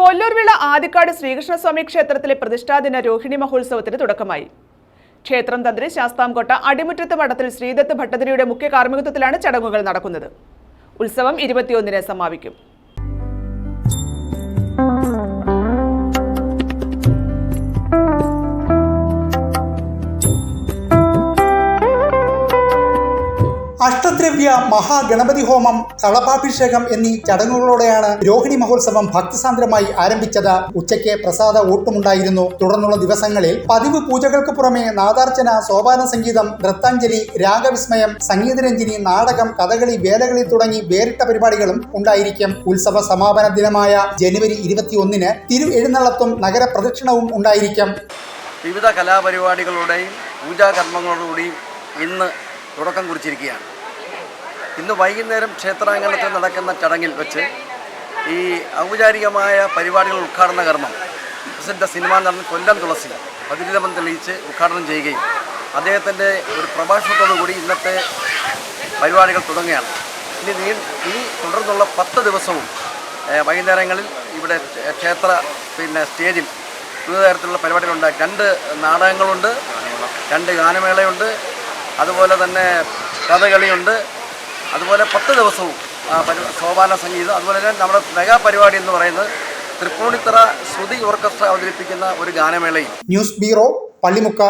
കൊല്ലൂർവിള ആദിക്കാട് ശ്രീകൃഷ്ണസ്വാമി ക്ഷേത്രത്തിലെ പ്രതിഷ്ഠാദിന രോഹിണി മഹോത്സവത്തിന് തുടക്കമായി. ക്ഷേത്രം തന്ത്രി ശാസ്താംകോട്ട അടിമുറ്റത്ത് മഠത്തിൽ ശ്രീദത്ത് ഭട്ടതിരിയുടെ മുഖ്യ കാർമ്മികത്വത്തിലാണ് ചടങ്ങുകൾ നടക്കുന്നത്. ഉത്സവം ഇരുപത്തിയൊന്നിന് സമാപിക്കും. അഷ്ടദ്രവ്യ മഹാഗണപതി ഹോമം കളഭാഭിഷേകം എന്നീ ചടങ്ങുകളോടെയാണ് രോഹിണി മഹോത്സവം ഭക്തിസാന്ദ്രമായി ആരംഭിച്ചത്. ഉച്ചയ്ക്ക് പ്രസാദ ഊട്ടുമുണ്ടായിരുന്നു. തുടർന്നുള്ള ദിവസങ്ങളിൽ പതിവ് പൂജകൾക്ക് പുറമെ നാദാർച്ചന സോപാന സംഗീതം നൃത്താഞ്ജലി രാഗവിസ്മയം സംഗീതരഞ്ജിനി നാടകം കഥകളി വേലകളി തുടങ്ങി വേറിട്ട പരിപാടികളും ഉണ്ടായിരിക്കും. ഉത്സവ സമാപന ദിനമായ ജനുവരി ഇരുപത്തിയൊന്നിന് തിരു എഴുന്നള്ളത്തും നഗരപ്രദക്ഷിണവും ഉണ്ടായിരിക്കും. വിവിധ കലാപരിപാടികളുടെയും പൂജാകർമ്മങ്ങളോടുകൂടിയും ഇന്ന് തുടക്കം കുറിച്ചിരിക്കുകയാണ്. ഇന്ന് വൈകുന്നേരം ക്ഷേത്രാങ്കണത്തിൽ നടക്കുന്ന ചടങ്ങിൽ വെച്ച് ഈ ഔപചാരികമായ പരിപാടികൾ ഉദ്ഘാടന കർമ്മം. പ്രസിദ്ധ സിനിമാ നടൻ കൊല്ലം തുളസി പതിരിതമം തെളിയിച്ച് ഉദ്ഘാടനം ചെയ്യുകയും അദ്ദേഹത്തിന്റെ ഒരു പ്രഭാഷണത്തോടുകൂടി ഇന്നത്തെ പരിപാടികൾ തുടങ്ങുകയാണ്. ഇനി നീ ഇനി തുടർന്നുള്ള പത്ത് ദിവസവും വൈകുന്നേരങ്ങളിൽ ഇവിടെ ക്ഷേത്ര പിന്നെ സ്റ്റേജിൽ വിവിധ തരത്തിലുള്ള പരിപാടികളുണ്ട്. രണ്ട് നാടകങ്ങളുണ്ട് രണ്ട് ഗാനമേളയുണ്ട് അതുപോലെ തന്നെ കഥകളിയുണ്ട് അതുപോലെ പത്ത് ദിവസവും സോപാന സംഗീതം അതുപോലെ തന്നെ നമ്മുടെ മെഗാ പരിപാടി എന്ന് പറയുന്നത് തൃപ്പൂണിത്തറ ശ്രുതി ഓർക്കസ്ട്ര അവതരിപ്പിക്കുന്ന ഒരു ഗാനമേളയും. News bureau Pallimukku